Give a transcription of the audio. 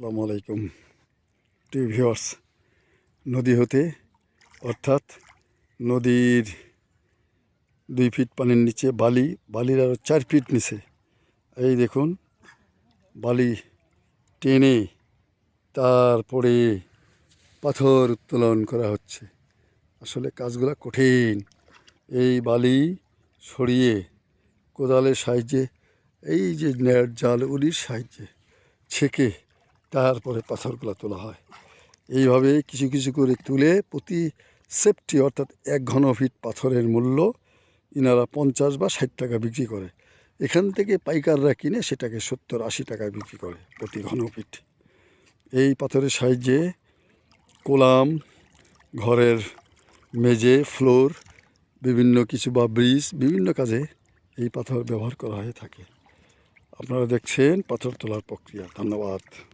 আসসালামু আলাইকুম। টি নদী হতে, অর্থাৎ নদীর দুই ফিট পানির নিচে বালি, বালির আরও চার ফিট নিচে। এই দেখুন, বালি টেনে তারপরে পাথর উত্তোলন করা হচ্ছে। আসলে কাজগুলো কঠিন। এই বালি সরিয়ে কোদালের সাহায্যে, এই যে নেট জাল, উলির সাহায্যে ছেঁকে তারপরে পাথরগুলো তোলা হয়। এইভাবে কিছু কিছু করে তুলে প্রতি সেফটি অর্থাৎ এক ঘন ফিট পাথরের মূল্য ইনারা পঞ্চাশ বা ষাট টাকা বিক্রি করে। এখান থেকে পাইকাররা কিনে সেটাকে সত্তর আশি টাকায় বিক্রি করে প্রতি ঘন ফিট। এই পাথরের সাহায্যে কোলাম, ঘরের মেঝে, ফ্লোর, বিভিন্ন কিছু বা ব্রিজ, বিভিন্ন কাজে এই পাথর ব্যবহার করা হয়ে থাকে। আপনারা দেখছেন পাথর তোলার প্রক্রিয়া। ধন্যবাদ।